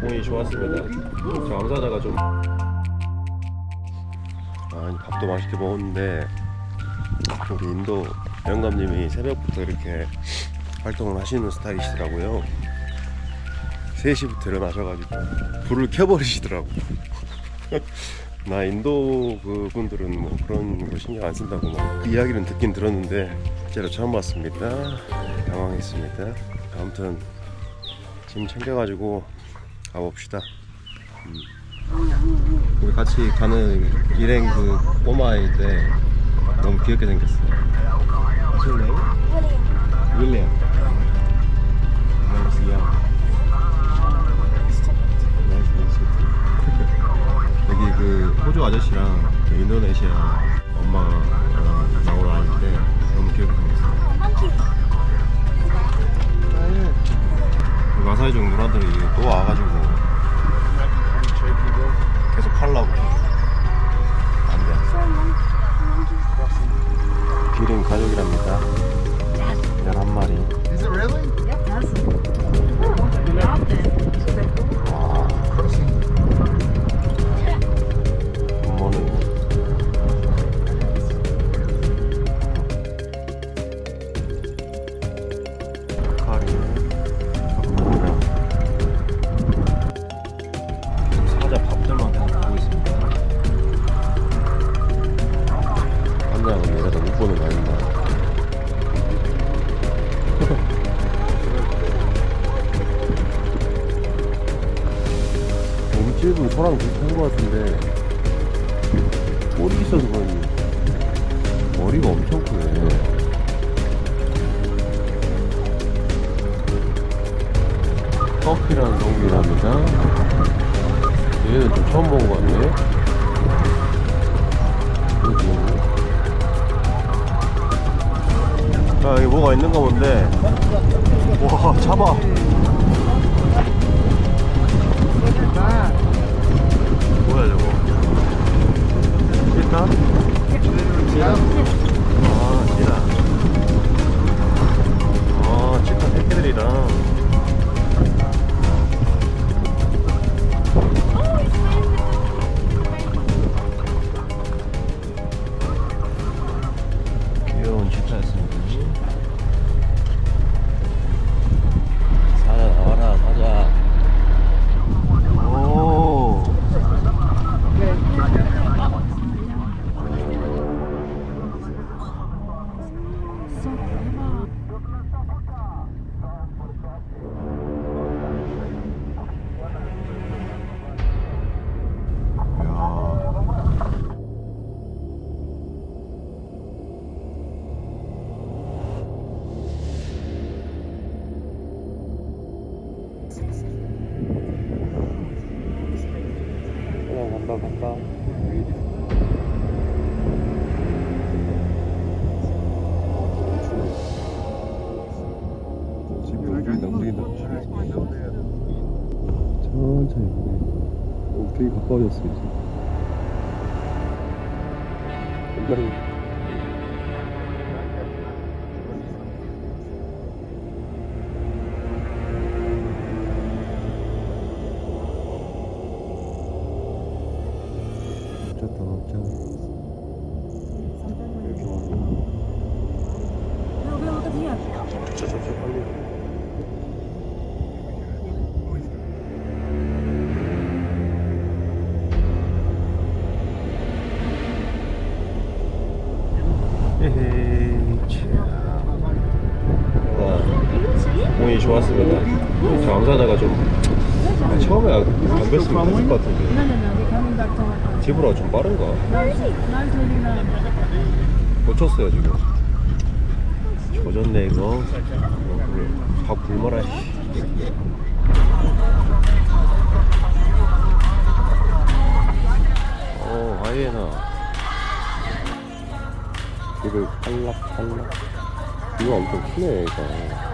공이 좋았습니다. 저 암사자가 좀 아, 밥도 맛있게 먹었는데 우리 인도 영감님이 새벽부터 이렇게 활동을 하시는 스타일이시더라고요. 3시부터 일어나셔가지고 불을 켜버리시더라고. 나 인도 그분들은 뭐 그런 거 신경 안 쓴다고 막 이야기는 듣긴 들었는데 실제로 처음 봤습니다. 당황했습니다. 아무튼 짐 챙겨가지고 가봅시다. 우리 같이 가는 일행 그 꼬마인데 너무 귀엽게 생겼어. What's your name? William. Nice, 호주 아저씨랑 그 인도네시아 엄마랑 나오러 때 너무 귀엽게 생겼어. 마사이 중 누나들이 또 와가지고 꼬리 있어서 그런지 머리가 엄청 크네. 커피라는 동물이랍니다. 얘는 좀 처음 본 것 같네. 그리고 자 여기 뭐가 있는가 본데 와 잡아 천천히 가네. 오 되게 가까워졌어 이제. 진짜 이렇게 집으로 좀 빠른가? 놓쳤어요 지금. 조졌네 이거. 어, 밥 굶어라 씨. 어 하이에나. 입을 팔락팔락. 이거 엄청 크네 이거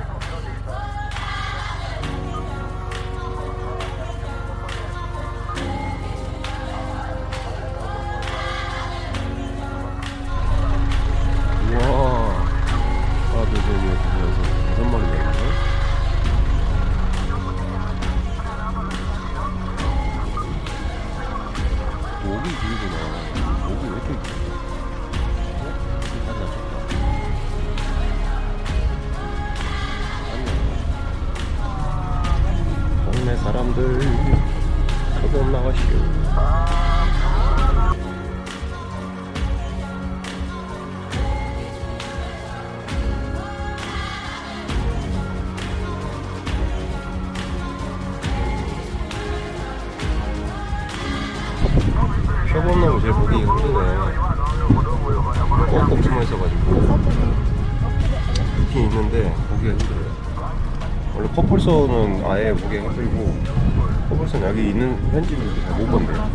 소금 나가시오. 표본 놈이 제일 보기 힘드네. 꼭꼭 숨어 있어가지고. 있긴 있는데 보기가 힘들어요. 원래 퍼플소는 아예 보기가 힘들고 퍼플소는 여기 있는 현지는 이렇게 잘못 본대요.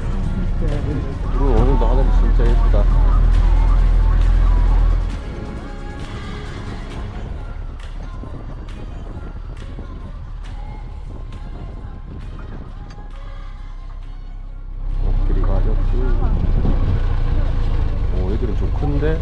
이거 오늘도 하늘이 진짜 예쁘다. 코끼리 가졌고 오 애들은 좀 큰데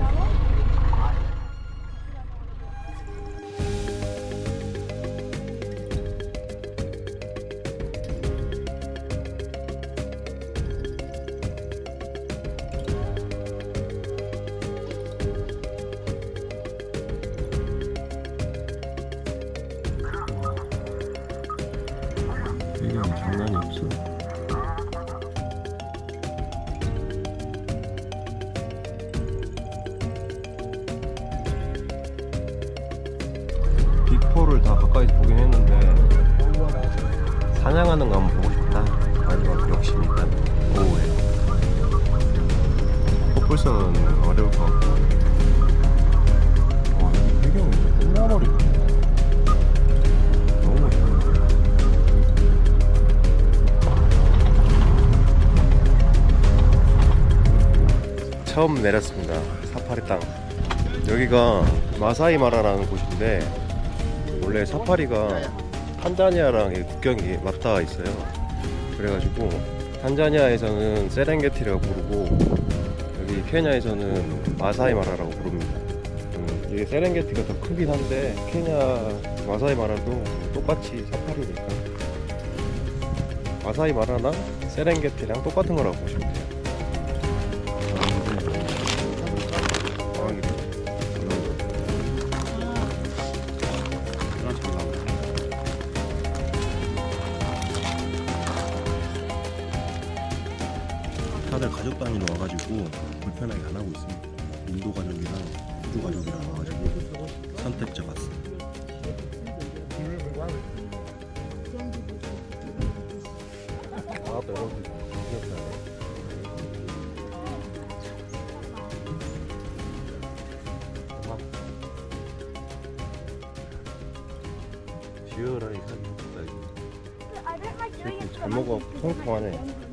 포플선은 어려울 것 같고. 와이 배경이 끝나버리네. 처음 내렸습니다. 사파리 땅. 여기가 마사이 마라라는 곳인데 원래 사파리가 탄자니아랑 이 국경이 맞닿아 있어요. 그래가지고 탄자니아에서는 세렝게티라고 부르고 여기 케냐에서는 마사이 마라라고 부릅니다. 음, 이게 세렝게티가 더 크긴 한데 케냐 마사이 마라도 똑같이 사파리니까 마사이 마라나 세렝게티랑 똑같은 거라고 보시면 돼요. 가지고 불편하게 안 하고 있습니다. 인도 가족이랑 우주 가족이랑 와가지고. 아, 이거. Like doing 이렇게 it. 잘 먹어 통통하네.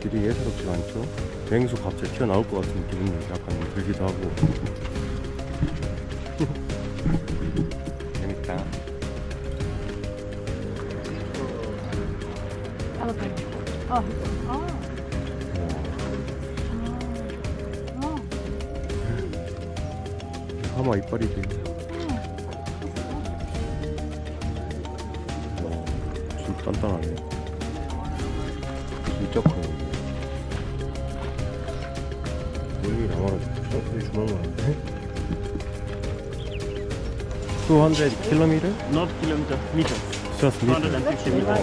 길이 예사롭지 않죠? 맹수 갑자기 튀어나올 것 같은 기분이 약간 들기도 하고. 재밌다. 어, 어, 어. 하마 이빨이 돼. 와, 진짜 단단하네. 진짜 커 요. 여기 나와라 저기 주먹만한데? 200 kilometer? Not kilometer, meters. Just meter. 250 meters.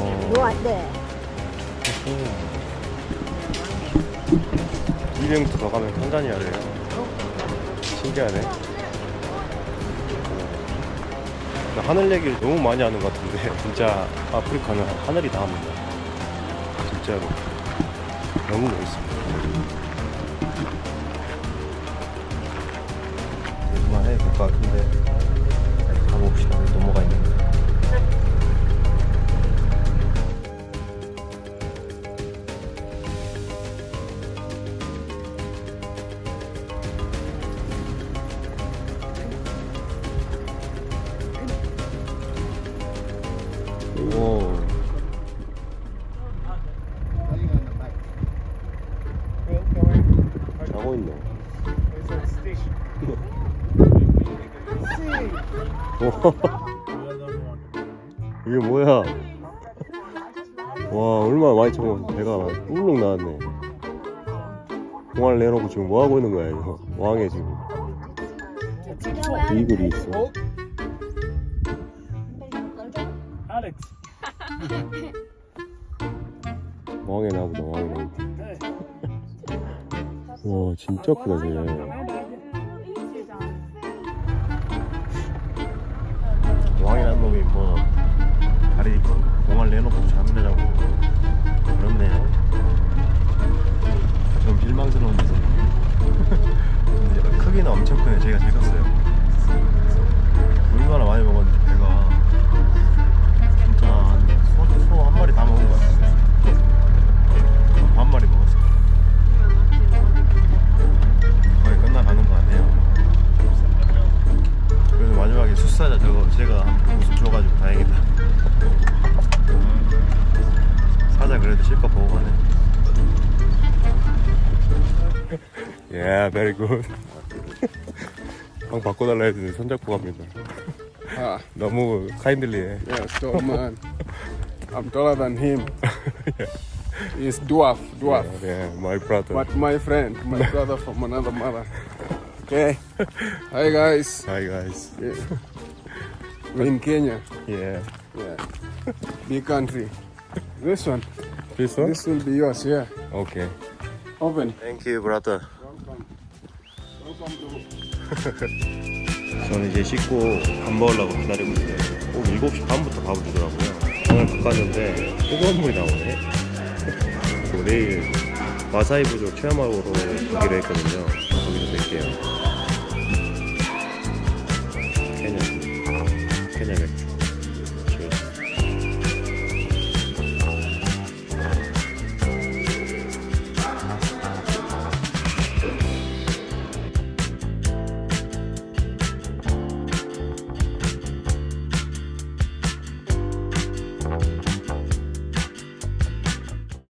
어. 200m 더 가면 탄자니아래요. 신기하네. 나 하늘 얘기를 너무 많이 하는 것 같은데 진짜 아프리카는 하늘이 다 합니다. 진짜로 너무 멋있습니다. 것 같은데 가봅시다. 또 뭐가 있는지. 오. 자고 있네. 이게 뭐야? 와 얼마나 많이 쳐먹었어 배가 울룩 나왔네. 공화를 내놓고 지금 뭐 하고 있는 거야 이거? 왕에 지금. 이글이 있어. 왕에 나보다 왕에 나보다 와 진짜 크다 쟤 공을 내놓고 잠이나 자고 그렇네요. 좀 실망스러운 데서 근데 크기는 엄청 크네 제가 컸어요. 얼마나 많이 먹었는지 배가 진짜 한소한 마리 다 먹은 것같 예, very good. 방 바꿔달라 했더니 손잡고 갑니다. Ah, 너무 카인들리해. yes, tall man. I'm taller than him. He's dwarf, dwarf. 예, my brother. But my friend, my brother from another mother. Okay. Hi guys. Hi guys. Yeah. We're in Kenya. Yeah. Yeah. Big country. This one. This one? This will be yours. Yeah. Okay. Open. Thank you, brother. To. 저는 이제 씻고 밥 먹으려고 기다리고 있어요. 꼭 7시 반부터 밥을 주더라고요. 오늘 바꿨는데 뜨거운 물이 나오네. 그리고 내일 마사이 부족 체험하러 가기로 했거든요. 거기서 뵐게요.